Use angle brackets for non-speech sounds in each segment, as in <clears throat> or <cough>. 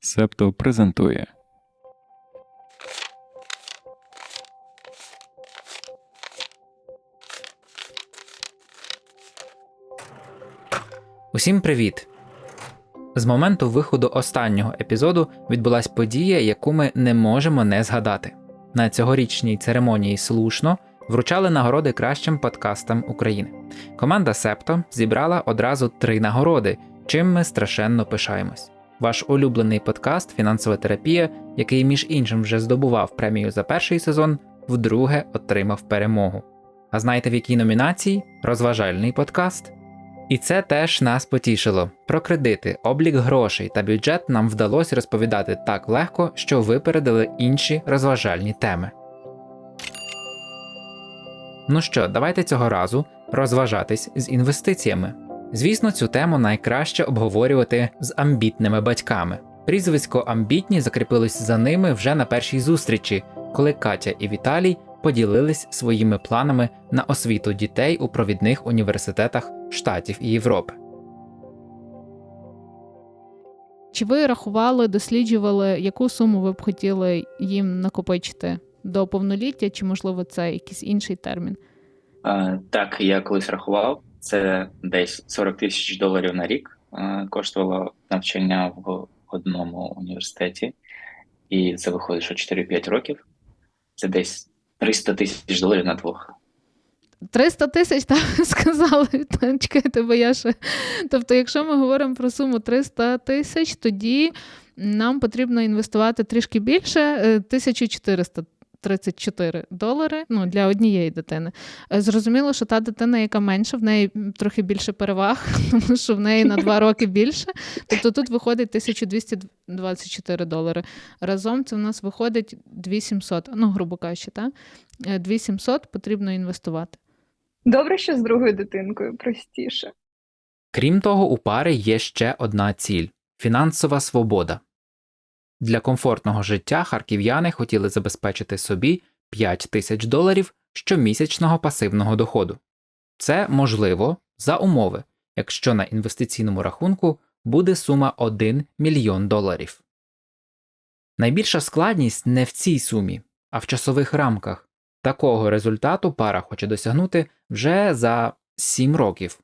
Септо презентує. Усім привіт! З моменту виходу останнього епізоду відбулась подія, яку ми не можемо не згадати. На цьогорічній церемонії слушно вручали нагороди кращим подкастам України. Команда Септо зібрала одразу три нагороди, чим ми страшенно пишаємось. Ваш улюблений подкаст Фінансова терапія, який між іншим вже здобував премію за перший сезон, вдруге отримав перемогу. А знаєте в якій номінації? Розважальний подкаст. І це теж нас потішило. Про кредити, облік грошей та бюджет нам вдалося розповідати так легко, що випередили інші розважальні теми. Ну що, давайте цього разу розважатись з інвестиціями. Звісно, цю тему найкраще обговорювати з амбітними батьками. Прізвисько амбітні закріпилось за ними вже на першій зустрічі, коли Катя і Віталій поділились своїми планами на освіту дітей у провідних університетах Штатів і Європи. Чи ви рахували, досліджували, яку суму ви б хотіли їм накопичити до повноліття, чи можливо це якийсь інший термін? Е, Так, я колись рахував, це десь 40 тисяч доларів на рік е, коштувало навчання в одному університеті, і це виходить, що 4-5 років. Це десь 300 тисяч доларів на двох. 300 тисяч так <laughs> сказали. Чекайте, бо я ще. Тобто, якщо ми говоримо про суму 300 тисяч, тоді нам потрібно інвестувати трішки більше е, 1400 34 долари ну, для однієї дитини. Е, зрозуміло, що та дитина, яка менша, в неї трохи більше переваг, <laughs> тому що в неї на 2 <laughs> роки більше. Тобто тут виходить 1224 долари. Разом це в нас виходить 2700, ну, грубо кажучи, та? Е, 2700 потрібно інвестувати. Добре, що з другою дитинкою простіше. Крім того, у пари є ще одна ціль фінансова свобода. Для комфортного життя харків'яни хотіли забезпечити собі 5 тисяч доларів щомісячного пасивного доходу. Це можливо за умови, якщо на інвестиційному рахунку буде сума 1 мільйон доларів. Найбільша складність не в цій сумі, а в часових рамках. Такого результату пара хоче досягнути вже за 7 років.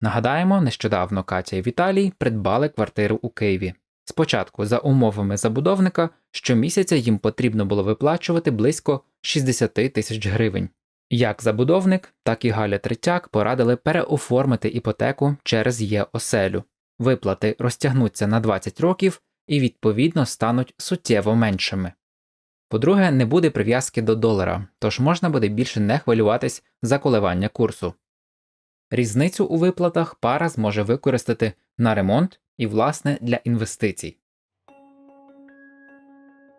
Нагадаємо, нещодавно Катя і Віталій придбали квартиру у Києві. Спочатку, за умовами забудовника, щомісяця їм потрібно було виплачувати близько 60 тисяч гривень. Як забудовник, так і Галя Третяк порадили переоформити іпотеку через є оселю. Виплати розтягнуться на 20 років і відповідно стануть суттєво меншими. По-друге, не буде прив'язки до долара, тож можна буде більше не хвилюватись за коливання курсу. Різницю у виплатах пара зможе використати на ремонт і, власне, для інвестицій.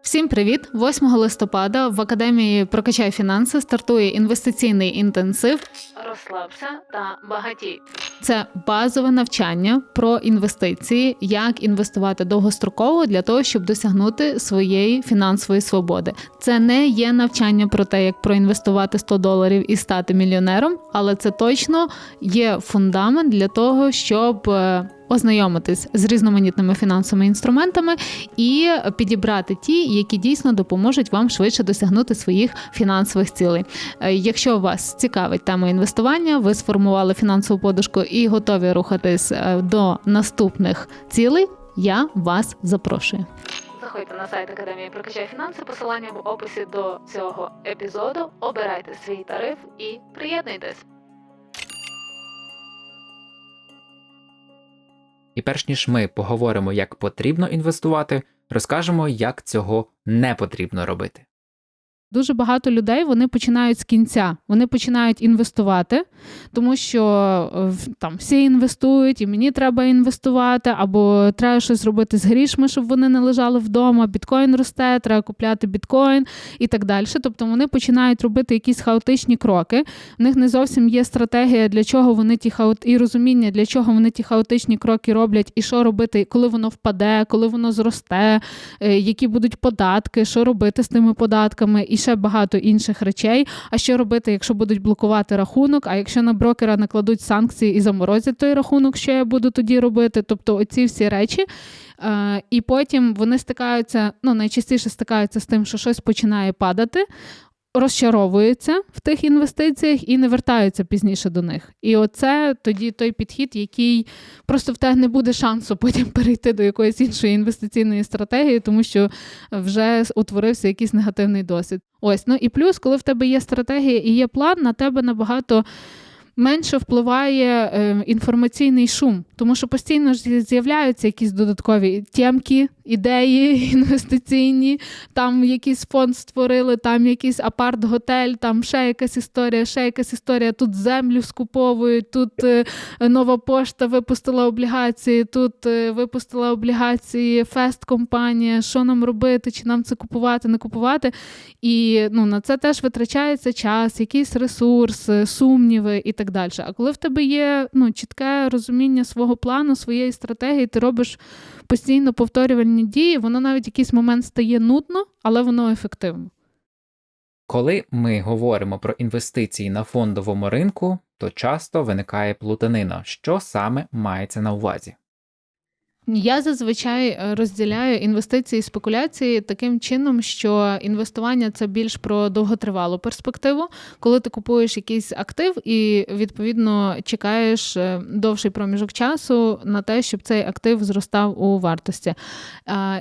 Всім привіт! 8 листопада в академії Прокачай фінанси стартує інвестиційний інтенсив Розслабся та багатій. Це базове навчання про інвестиції, як інвестувати довгостроково для того, щоб досягнути своєї фінансової свободи. Це не є навчання про те, як проінвестувати 100 доларів і стати мільйонером, але це точно є фундамент для того, щоб е, ознайомитись з різноманітними фінансовими інструментами і підібрати ті, які дійсно допоможуть вам швидше досягнути своїх фінансових цілей. Е, Якщо вас цікавить тема інвестування, ви сформували фінансову подушку і готові рухатись е, до наступних цілей. Я вас запрошую. Заходьте на сайт Академії Прокачай фінанси. Посилання в описі до цього епізоду. Обирайте свій тариф і приєднуйтесь. І перш ніж ми поговоримо, як потрібно інвестувати, розкажемо, як цього не потрібно робити. Дуже багато людей вони починають з кінця. Вони починають інвестувати, тому що е, там всі інвестують, і мені треба інвестувати, або треба щось зробити з грішми, щоб вони не лежали вдома. Біткоін росте, треба купляти біткоін і так далі. Тобто вони починають робити якісь хаотичні кроки. В них не зовсім є стратегія, для чого вони ті хаот... і розуміння, для чого вони ті хаотичні кроки роблять, і що робити, коли воно впаде, коли воно зросте, е, які будуть податки, що робити з тими податками, і ще багато інших речей. А що робити, якщо будуть блокувати рахунок? А якщо на брокера накладуть санкції і заморозять той рахунок, що я буду тоді робити? Тобто, оці всі речі. Е, і потім вони стикаються, ну найчастіше стикаються з тим, що щось починає падати розчаровуються в тих інвестиціях і не вертаються пізніше до них. І оце тоді той підхід, який просто в тебе не буде шансу потім <laughs> перейти до якоїсь іншої інвестиційної стратегії, тому що вже утворився якийсь негативний досвід. Ось, ну і плюс, коли в тебе є стратегія і є план, на тебе набагато менше впливає е, інформаційний шум, тому що постійно ж з'являються якісь додаткові тємки, ідеї <laughs> інвестиційні, там якийсь фонд створили, там якийсь апарт-готель, там ще якась історія, ще якась історія. Тут землю скуповують, тут е, нова пошта випустила облігації, тут е, випустила облігації, фест-компанія, що нам робити, чи нам це купувати, не купувати. І ну, на це теж витрачається час, якийсь ресурс, е, сумніви і так далі. А коли в тебе є ну, чітке розуміння свого плану, своєї стратегії, ти робиш постійно повторювальні дії, воно навіть в якийсь момент стає нудно, але воно ефективно. Коли ми говоримо про інвестиції на фондовому ринку, то часто виникає плутанина, що саме мається на увазі. Я зазвичай е, розділяю інвестиції і спекуляції таким чином, що інвестування це більш про довготривалу перспективу, коли ти купуєш якийсь актив і відповідно чекаєш е, довший проміжок часу на те, щоб цей актив зростав у вартості.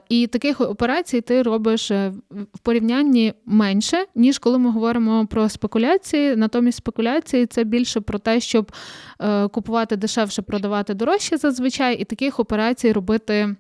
І таких операцій ти робиш е, в порівнянні менше, ніж коли ми говоримо про спекуляції. Натомість спекуляції це більше про те, щоб купувати дешевше, продавати дорожче зазвичай, і таких операцій робити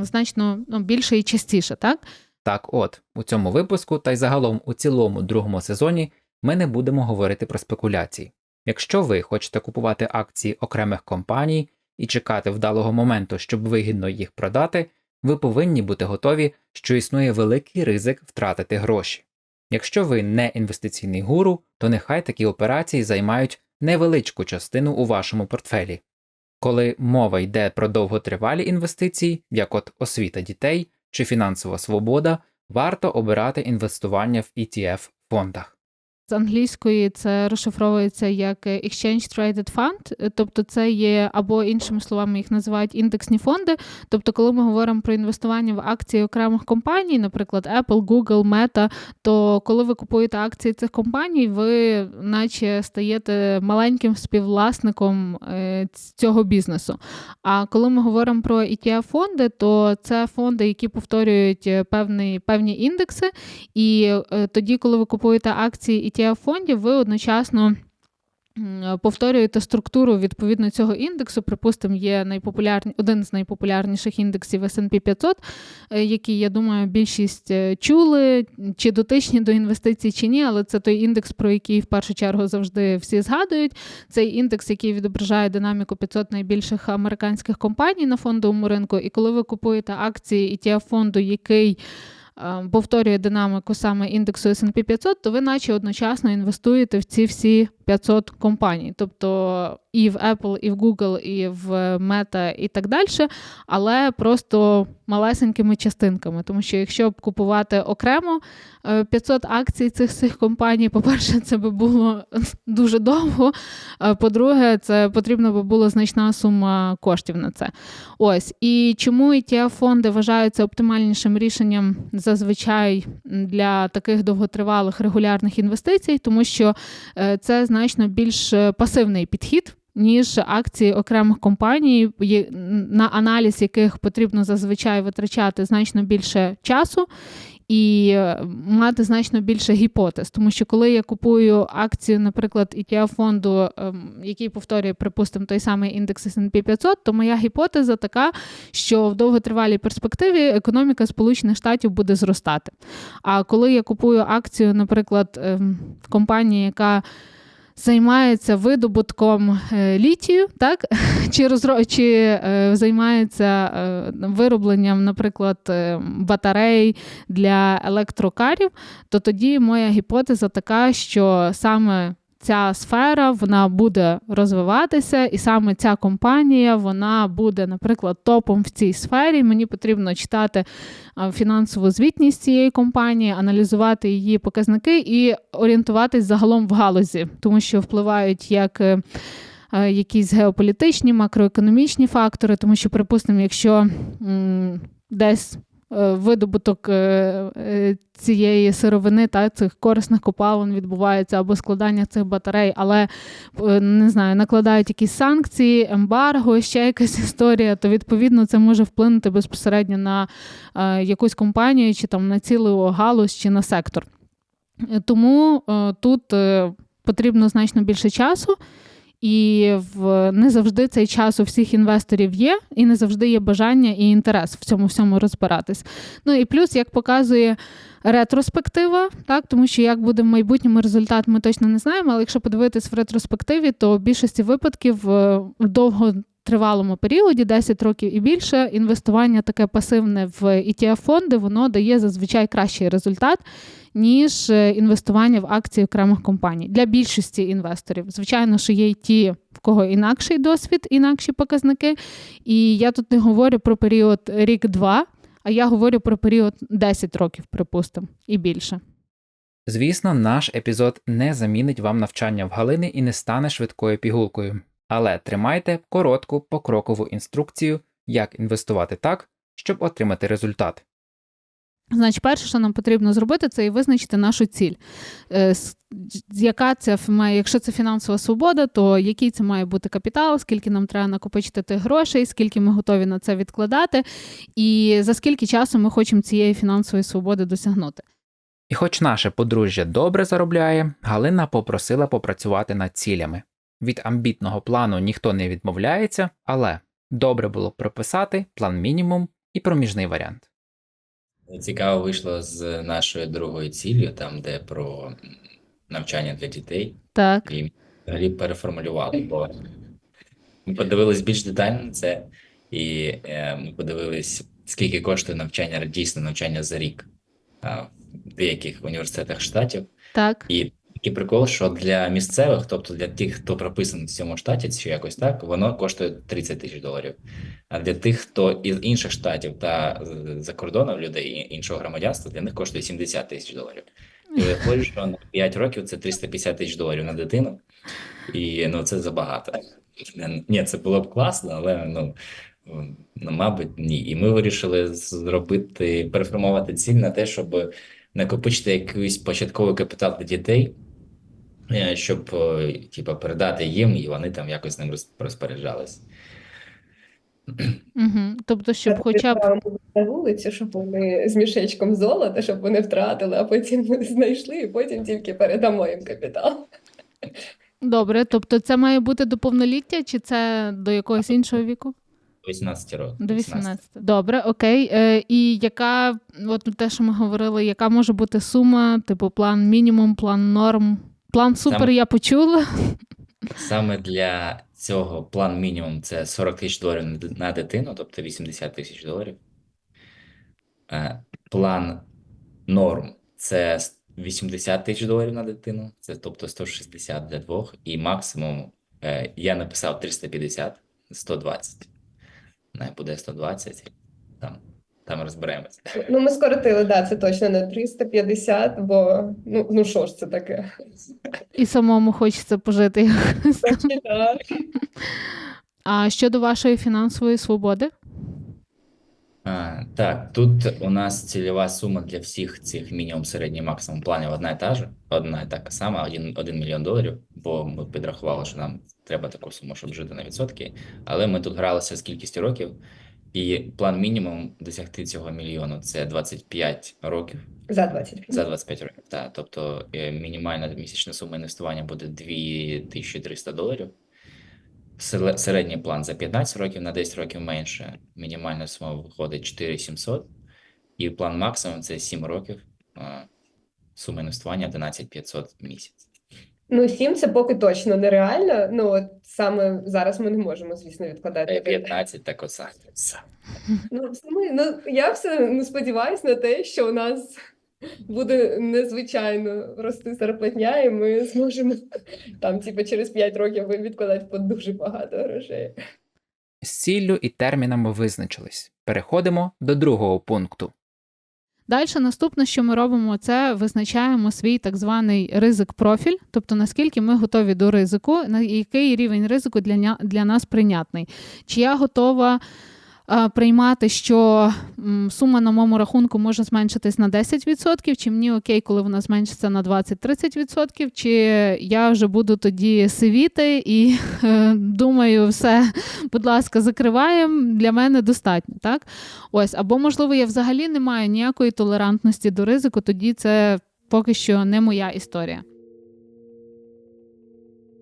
значно ну, більше і частіше, так? Так, от у цьому випуску, та й загалом у цілому другому сезоні ми не будемо говорити про спекуляції. Якщо ви хочете купувати акції окремих компаній і чекати вдалого моменту, щоб вигідно їх продати, ви повинні бути готові, що існує великий ризик втратити гроші. Якщо ви не інвестиційний гуру, то нехай такі операції займають невеличку частину у вашому портфелі. Коли мова йде про довготривалі інвестиції, як от освіта дітей чи фінансова свобода, варто обирати інвестування в ETF фондах. З англійської це розшифровується як Exchange Traded Fund, тобто це є або іншими словами їх називають індексні фонди. Тобто, коли ми говоримо про інвестування в акції окремих компаній, наприклад, Apple, Google, Meta, то коли ви купуєте акції цих компаній, ви наче стаєте маленьким співвласником е, цього бізнесу. А коли ми говоримо про etf фонди, то це фонди, які повторюють певні, певні індекси, і е, тоді, коли ви купуєте акції etf фондів, ви одночасно. Повторюєте структуру відповідно цього індексу. Припустимо, є найпопулярні один з найпопулярніших індексів S&P 500, е, який, я думаю, більшість е, чули, чи дотичні до інвестицій, чи ні, але це той індекс, про який в першу чергу завжди всі згадують. Цей індекс, який відображає динаміку 500 найбільших американських компаній на фондовому ринку. І коли ви купуєте акції etf фонду, який повторює динаміку саме індексу S&P 500, то ви наче одночасно інвестуєте в ці всі 500 компаній, тобто і в Apple, і в Google, і в Meta, і так далі, але просто малесенькими частинками. Тому що якщо б купувати окремо 500 е, акцій цих цих компаній, по-перше, це би було дуже довго. По-друге, це потрібно би була значна сума коштів на це. Ось і чому ETF фонди вважаються оптимальнішим рішенням зазвичай для таких довготривалих регулярних інвестицій, тому що е, це значно більш е, пасивний підхід. Ніж акції окремих компаній, на аналіз яких потрібно зазвичай витрачати значно більше часу і е, мати значно більше гіпотез. Тому що коли я купую акцію, наприклад, etf фонду, ем, який повторює, припустимо, той самий індекс S&P 500, то моя гіпотеза така, що в довготривалій перспективі економіка Сполучених Штатів буде зростати. А коли я купую акцію, наприклад, ем, компанії, яка займається видобутком е, літію, так? <laughs> чи розро... чи е, займається е, виробленням, наприклад, батарей для електрокарів, то тоді моя гіпотеза така, що саме ця сфера вона буде розвиватися, і саме ця компанія вона буде, наприклад, топом в цій сфері. Мені потрібно читати фінансову звітність цієї компанії, аналізувати її показники і орієнтуватись загалом в галузі, тому що впливають як. е, е, Якісь геополітичні, макроекономічні фактори, тому що, припустимо, якщо м, десь е, видобуток е, е, цієї сировини та цих корисних копалин відбувається або складання цих батарей, але е, не знаю, накладають якісь санкції, ембарго, ще якась історія, то відповідно це може вплинути безпосередньо на е, якусь компанію, чи там на цілу галузь, чи на сектор. Е, Тому е, тут е, потрібно значно більше часу. І в не завжди цей час у всіх інвесторів є, і не завжди є бажання і інтерес в цьому всьому розбиратись. Ну і плюс, як показує ретроспектива, так тому що як буде в майбутньому результат, ми точно не знаємо. Але якщо подивитись в ретроспективі, то в більшості випадків е, в довготривалому періоді, 10 років і більше, інвестування таке пасивне в etf фонди воно дає зазвичай кращий результат. Ніж е, інвестування в акції окремих компаній для більшості інвесторів. Звичайно, що є й ті, в кого інакший досвід, інакші показники. І я тут не говорю про період рік-два, а я говорю про період 10 років, припустимо, і більше. Звісно, наш епізод не замінить вам навчання в Галини і не стане швидкою пігулкою. Але тримайте коротку покрокову інструкцію, як інвестувати так, щоб отримати результат. Значить, перше, що нам потрібно зробити, це і визначити нашу ціль. Е, Яка це має, якщо це фінансова свобода, то який це має бути капітал, скільки нам треба накопичити тих грошей, скільки ми готові на це відкладати, і за скільки часу ми хочемо цієї фінансової свободи досягнути. І хоч наше подружжя добре заробляє, Галина попросила попрацювати над цілями. Від амбітного плану ніхто не відмовляється, але добре було б прописати план мінімум і проміжний варіант. Цікаво вийшло з нашою другою ціллю, там, де про навчання для дітей, Так, і взагалі переформулювали, бо ми подивились більш детально на це, і е, ми подивились, скільки коштує навчання, дійсно навчання за рік а, в деяких університетах штатів. так. І такий прикол, що для місцевих, тобто для тих, хто прописаний в цьому штаті, чи якось так, воно коштує 30 тисяч доларів. А для тих, хто із інших штатів та за кордоном людей іншого громадянства, для них коштує 70 тисяч доларів. І виходить, що на 5 років це 350 тисяч доларів на дитину, і ну це забагато. Ні, це було б класно, але ну. Ну, мабуть, ні. І ми вирішили зробити, переформувати ціль на те, щоб накопичити якийсь початковий капітал для дітей, щоб е, типу, передати їм, і вони там якось ним розпоряджались. Угу. Тобто, щоб хоча б на вулицю, щоб вони з мішечком золота, щоб вони втратили, а потім знайшли, і потім тільки передамо їм капітал. добре, тобто це має бути до повноліття, чи це до якогось іншого віку? 18 років. До 18. Добре, окей. Е, і яка, от те, що ми говорили, яка може бути сума, типу план мінімум, план норм? План супер Саме- я почула. Саме для цього план мінімум це 40 тисяч доларів на дитину, тобто 80 тисяч доларів. Е, План норм це с- 80 тисяч доларів на дитину, це тобто 160 для двох, і максимум е, я написав 350, 120. Не буде 120, там, там розберемося. Ну, ми скоротили, да, це точно не 350, бо ну, ну що ж це таке? І самому хочеться пожити. Значить, так. А щодо вашої фінансової свободи? А, так, тут у нас цільова сума для всіх цих мінімум, середній, максимум планів одна і та ж, одна і така сама, один, один мільйон доларів, бо ми підрахували, що нам треба таку суму, щоб жити на відсотки. Але ми тут гралися з кількістю років, і план мінімум досягти цього мільйону це 25 років За 25. за 25 років. Так, тобто е, мінімальна місячна сума інвестування буде 2300 доларів. Середній план за 15 років на 10 років менше. Мінімальна сума виходить 4700. І план максимум це 7 років. Сума інвестування 11500 в місяць. Ну, 7 це поки точно нереально. Ну, от саме зараз ми не можемо, звісно, Е, відкладати. 15 так оце. Ну, ми, ну, я все ну, сподіваюся на те, що у нас буде незвичайно рости зарплатня, і ми зможемо там, типу, через 5 років відкладати по дуже багато грошей. З ціллю і термінами визначились. Переходимо до другого пункту. Далі наступне, що ми робимо, це визначаємо свій так званий ризик-профіль, тобто наскільки ми готові до ризику, на який рівень ризику для, для нас прийнятний. Чи я готова приймати, що сума на моєму рахунку може зменшитись на 10%, чи мені окей, коли вона зменшиться на 20-30%, чи я вже буду тоді сивіти і е, думаю, все, будь ласка, закриваємо, для мене достатньо, так? Ось, або, можливо, я взагалі не маю ніякої толерантності до ризику, тоді це поки що не моя історія.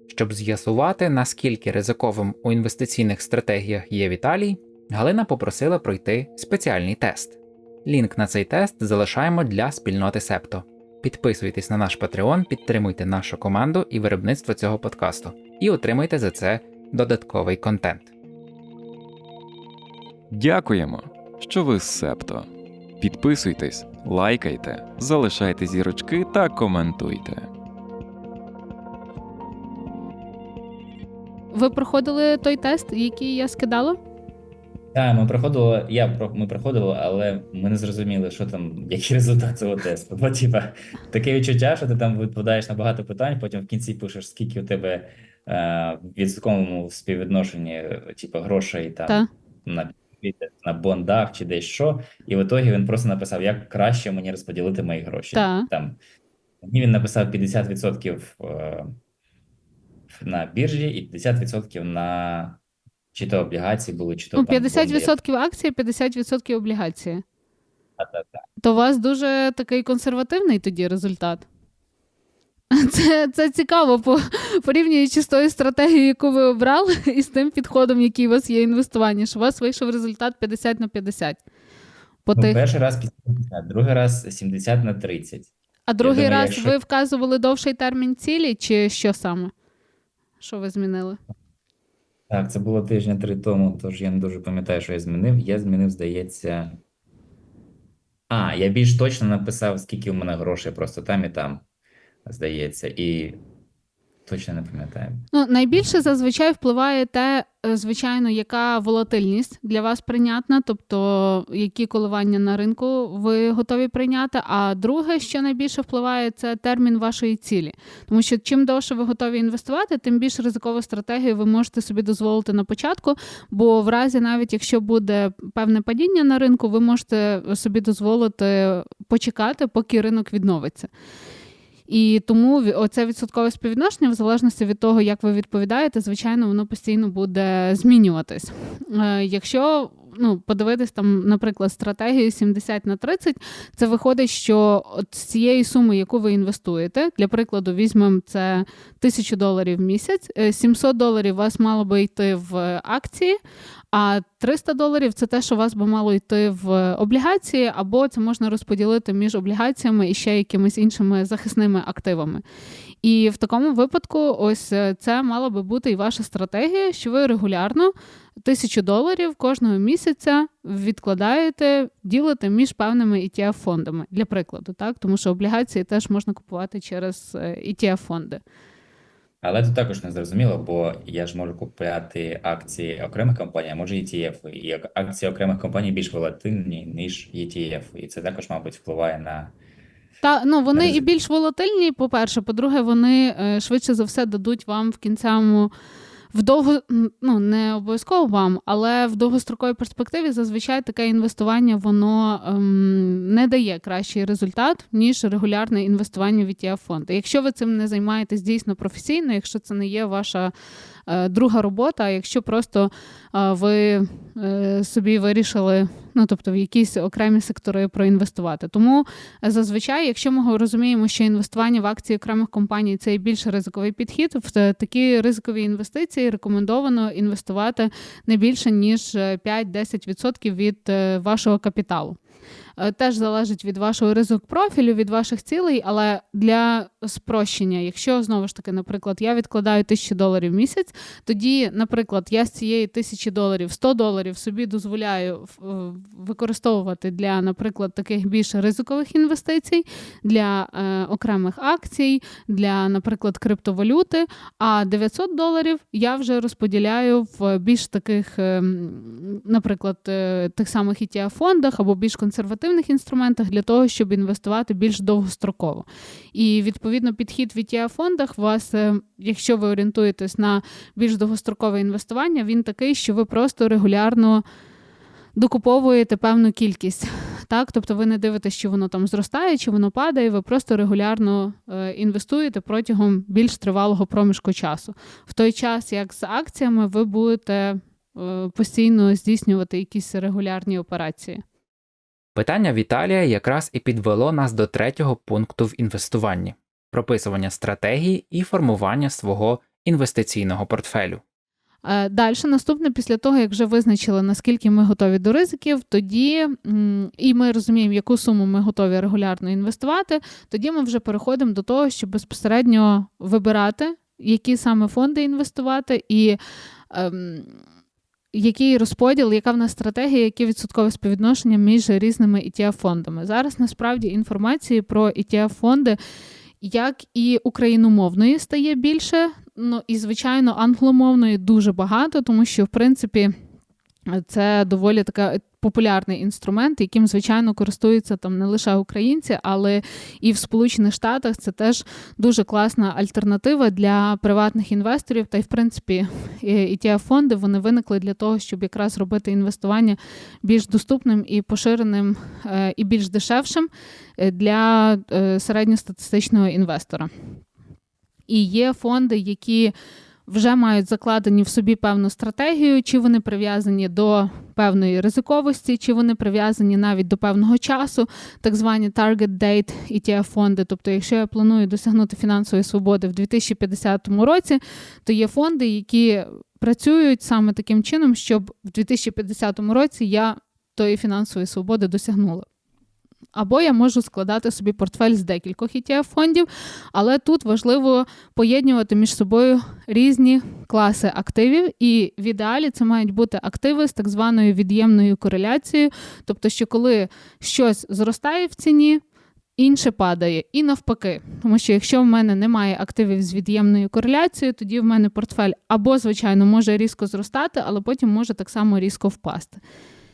Щоб з'ясувати, наскільки ризиковим у інвестиційних стратегіях є Віталій, Галина попросила пройти спеціальний тест. Лінк на цей тест залишаємо для спільноти Септо. Підписуйтесь на наш Patreon, підтримуйте нашу команду і виробництво цього подкасту, і отримуйте за це додатковий контент. Дякуємо, що ви з Септо. Підписуйтесь, лайкайте, залишайте зірочки та коментуйте. Ви проходили той тест, який я скидала? Так, ми проходили, я про- ми проходили, але ми не зрозуміли, що там, який результат цього тесту. Бо, типа, таке відчуття, що ти там відповідаєш на багато питань, потім в кінці пишеш, скільки у тебе е, в відсотковому співвідношенні, типа, грошей там Та. на, на бондах чи десь що. І в ітогі він просто написав, як краще мені розподілити мої гроші. Та. Там, мені він написав 50% е, на біржі і 50% на чи то облігації були, чи то Ну, 50% акції, 50% облігації. Та-та-та. То у вас дуже такий консервативний тоді результат. <laughs> Це, це цікаво, по, порівнюючи з тою стратегією, яку ви обрали, <laughs> і з тим підходом, який у вас є інвестування, що у вас вийшов результат 50 на 50. По Ну, тих. перший раз 50, другий раз 70 на 30. А другий думаю, раз якщо- ви вказували довший термін цілі, чи що саме? Що ви змінили? Так, це було тижня три тому, тож я не дуже пам'ятаю, що я змінив. Я змінив, здається. А, я більш точно написав, скільки у мене грошей просто там і там, здається, і точно не пам'ятаю. Ну, найбільше зазвичай впливає те, е, звичайно, яка волатильність для вас прийнятна, тобто які коливання на ринку ви готові прийняти. А друге, що найбільше впливає, це термін вашої цілі. Тому що чим довше ви готові інвестувати, тим більш ризикову стратегію ви можете собі дозволити на початку. Бо в разі, навіть якщо буде певне падіння на ринку, ви можете собі дозволити почекати, поки ринок відновиться. І тому оце відсоткове співвідношення, в залежності від того, як ви відповідаєте, звичайно, воно постійно буде змінюватись. Е, Якщо ну, подивитись там, наприклад, стратегію 70 на 30, це виходить, що от з цієї суми, яку ви інвестуєте, для прикладу, візьмемо це 1000 доларів в місяць, е, 700 доларів у вас мало би йти в акції, а 300 доларів це те, що у вас би мало йти в облігації, або це можна розподілити між облігаціями і ще якимись іншими захисними активами. І в такому випадку, ось е, це мала би бути і ваша стратегія, що ви регулярно тисячу доларів кожного місяця відкладаєте, ділите між певними ETF фондами для прикладу, так тому що облігації теж можна купувати через е, ETF фонди. Але тут також не зрозуміло, бо я ж можу купувати акції окремих компаній, а може ETF. І акції окремих компаній більш волатильні, ніж ETF. І це також, мабуть, впливає на Та ну вони і більш волатильні. По-перше, по-друге, вони е, швидше за все дадуть вам в кінцевому. В довго, ну не обов'язково вам, але в довгостроковій перспективі зазвичай таке інвестування воно ем, не дає кращий результат, ніж регулярне інвестування в ETF фонди. Якщо ви цим не займаєтесь дійсно професійно, якщо це не є ваша е, друга робота, якщо просто е, ви собі вирішили, ну тобто в якісь окремі сектори проінвестувати. Тому Зазвичай, якщо ми розуміємо, що інвестування в акції окремих компаній це і більш ризиковий підхід, в такі ризикові інвестиції рекомендовано інвестувати не більше ніж е, 5-10% від е, вашого капіталу. Е, Теж залежить від вашого ризик профілю, від ваших цілей, але для спрощення, якщо знову ж таки, наприклад, я відкладаю 1000 доларів в місяць, тоді, наприклад, я з цієї тисячі доларів 100 доларів собі дозволяю використовувати для, наприклад, таких більш ризикових інвестицій, для е, окремих акцій, для, наприклад, криптовалюти. А 900 доларів я вже розподіляю в більш таких, е, наприклад, е, тих самих etf фондах або більш консервативних інструментах для того, щоб інвестувати більш довгостроково. І відповідно підхід в etf фондах вас, е, якщо ви орієнтуєтесь на більш довгострокове інвестування, він такий, що ви просто регулярно докуповуєте певну кількість. Так, тобто ви не дивитесь, чи воно там зростає, чи воно падає, ви просто регулярно е, інвестуєте протягом більш тривалого проміжку часу. В той час, як з акціями, ви будете е, постійно здійснювати якісь регулярні операції. Питання Віталія якраз і підвело нас до третього пункту в інвестуванні прописування стратегії і формування свого інвестиційного портфелю. Далі, наступне, після того, як вже визначили, наскільки ми готові до ризиків, тоді і ми розуміємо, яку суму ми готові регулярно інвестувати, тоді ми вже переходимо до того, щоб безпосередньо вибирати, які саме фонди інвестувати, і ем, який розподіл, яка в нас стратегія, яке відсоткове співвідношення між різними etf фондами. Зараз насправді інформації про etf фонди як і україномовної стає більше, ну і звичайно англомовної дуже багато, тому що в принципі це доволі така популярний інструмент, яким звичайно користуються там не лише українці, але і в Сполучених Штатах це теж дуже класна альтернатива для приватних інвесторів. Та й в принципі і ті фонди вони виникли для того, щоб якраз робити інвестування більш доступним і поширеним е, і більш дешевшим е, для е, середньостатистичного інвестора. І є фонди, які вже мають закладені в собі певну стратегію, чи вони прив'язані до певної ризиковості, чи вони прив'язані навіть до певного часу, так звані target date ETF фонди. Тобто, якщо я планую досягнути фінансової свободи в 2050 році, то є фонди, які працюють саме таким чином, щоб в 2050 році я тої фінансової свободи досягнула. Або я можу складати собі портфель з декількох etf фондів, але тут важливо поєднувати між собою різні класи активів, і в ідеалі це мають бути активи з так званою від'ємною кореляцією, тобто, що коли щось зростає в ціні, інше падає, і навпаки. Тому що якщо в мене немає активів з від'ємною кореляцією, тоді в мене портфель або, звичайно, може різко зростати, але потім може так само різко впасти.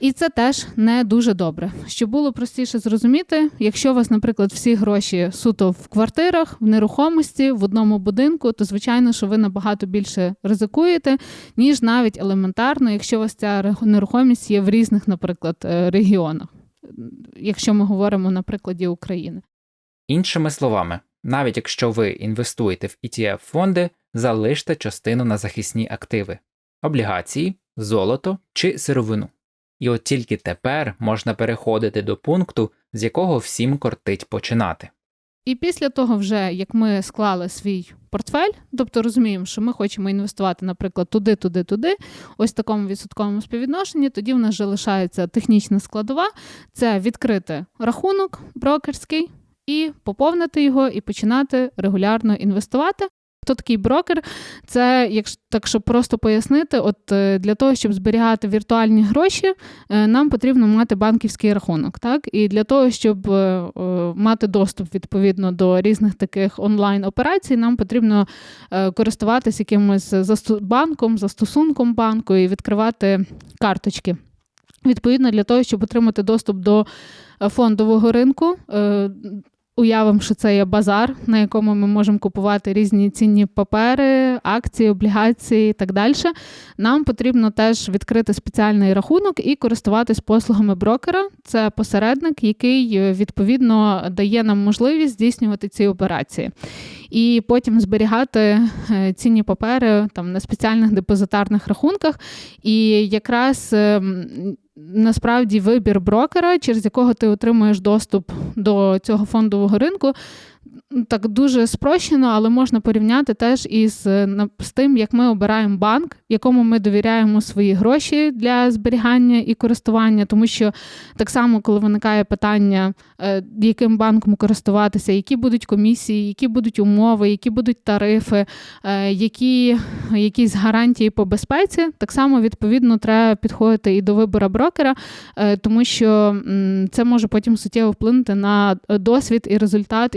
І це теж не дуже добре. Щоб було простіше зрозуміти, якщо у вас, наприклад, всі гроші суто в квартирах, в нерухомості, в одному будинку, то звичайно, що ви набагато більше ризикуєте, ніж навіть елементарно, якщо у вас ця нерухомість є в різних, наприклад, е, регіонах, якщо ми говоримо на прикладі України. Іншими словами, навіть якщо ви інвестуєте в etf фонди, залиште частину на захисні активи, облігації, золото чи сировину. І от тільки тепер можна переходити до пункту, з якого всім кортить починати. І після того, вже як ми склали свій портфель, тобто розуміємо, що ми хочемо інвестувати, наприклад, туди, туди, туди, ось в такому відсотковому співвідношенні, тоді в нас вже лишається технічна складова, це відкрити рахунок брокерський і поповнити його, і починати регулярно інвестувати. Хто такий брокер? Це, якщо так, щоб просто пояснити, от е, для того, щоб зберігати віртуальні гроші, е, нам потрібно мати банківський рахунок. Так? І для того, щоб е, мати доступ відповідно до різних таких онлайн-операцій, нам потрібно користуватися якимось банком, застосунком банку і відкривати карточки. Відповідно, для того, щоб отримати доступ до фондового ринку, Уявимо, що це є базар, на якому ми можемо купувати різні цінні папери, акції, облігації і так далі. Нам потрібно теж відкрити спеціальний рахунок і користуватись послугами брокера. Це посередник, який відповідно дає нам можливість здійснювати ці операції. І потім зберігати е, цінні папери там на спеціальних депозитарних рахунках. І якраз ем, насправді вибір брокера, через якого ти отримуєш доступ до цього фондового ринку, так дуже спрощено, але можна порівняти теж із е, з тим, як ми обираємо банк, якому ми довіряємо свої гроші для зберігання і користування, тому що так само, коли виникає питання, е, яким банком користуватися, які будуть комісії, які будуть умови, які будуть тарифи, е, які якісь гарантії по безпеці, так само відповідно треба підходити і до вибору брокера, тому що це може потім суттєво вплинути на досвід і результат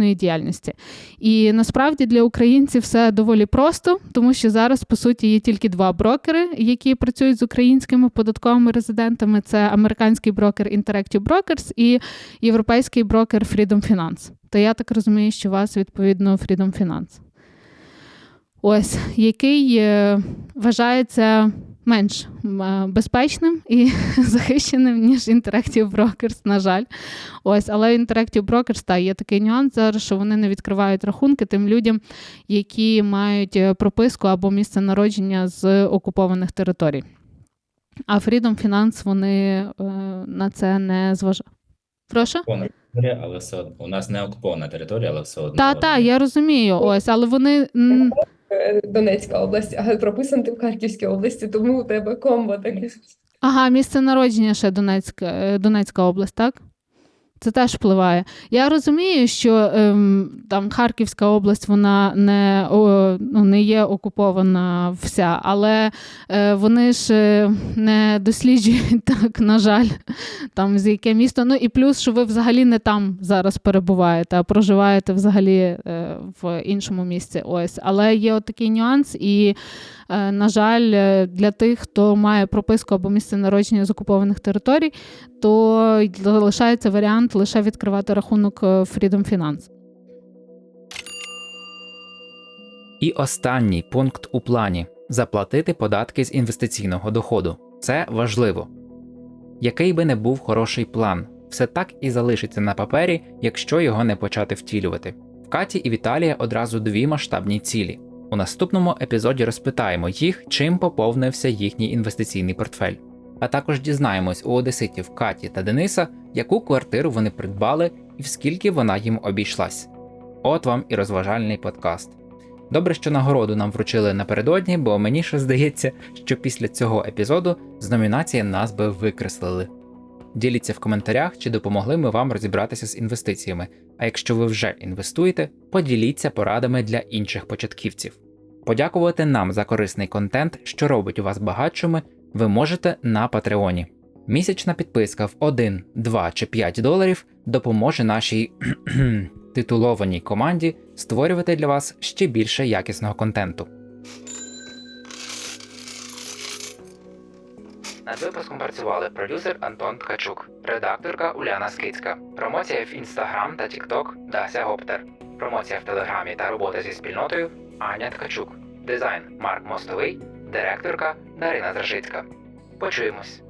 інвестиційної діяльності. І насправді для українців все доволі просто, тому що зараз по суті є тільки два брокери, які працюють з українськими податковими резидентами: це американський брокер Interactive Brokers і європейський брокер Freedom Finance. То я так розумію, що у вас відповідно Freedom Finance. Ось який е, вважається менш безпечним і <laughs> захищеним, ніж Interactive Brokers, на жаль. Ось, але Interactive Brokers, та є такий нюанс зараз, що вони не відкривають рахунки тим людям, які мають е, прописку або місце народження з окупованих територій. А Freedom Finance вони е, на це не зважають. Прошу? Але все одно у нас не окупована територія, але все одно. Та, та, я розумію. Ось, але вони. Е, Донецька область, а прописаний ти в Харківській області, тому у тебе комбо таке. Ага, місце народження ще Донецька, е, Донецька область, так? Це теж впливає. Я розумію, що ем, там Харківська область вона не, о, ну, не є окупована вся, але е, вони ж е, не досліджують так, на жаль, там з яке місто. Ну і плюс, що ви взагалі не там зараз перебуваєте, а проживаєте взагалі е, в іншому місці. Ось, але є от такий нюанс, і Е, На жаль, е, для тих, хто має прописку або місце народження з окупованих територій, то залишається варіант лише відкривати рахунок е, Freedom Finance. І останній пункт у плані заплатити податки з інвестиційного доходу. Це важливо. Який би не був хороший план, все так і залишиться на папері, якщо його не почати втілювати. В Каті і Віталія одразу дві масштабні цілі. У наступному епізоді розпитаємо їх, чим поповнився їхній інвестиційний портфель. А також дізнаємось у одеситів Каті та Дениса, яку квартиру вони придбали і в скільки вона їм обійшлась. От вам і розважальний подкаст. Добре, що нагороду нам вручили напередодні, бо мені ще здається, що після цього епізоду з номінації нас би викреслили. Діліться в коментарях, чи допомогли ми вам розібратися з інвестиціями. А якщо ви вже інвестуєте, поділіться порадами для інших початківців. Подякувати нам за корисний контент, що робить вас багатшими, ви можете на Патреоні. Місячна підписка в 1, 2 чи 5 доларів допоможе нашій <clears throat> титулованій команді створювати для вас ще більше якісного контенту. Над випуском працювали продюсер Антон Ткачук, редакторка Уляна Скицька, промоція в Інстаграм та Тікток Дася Гоптер, промоція в Телеграмі та робота зі спільнотою Аня Ткачук, дизайн Марк Мостовий, директорка Дарина Зражицька. Почуємось!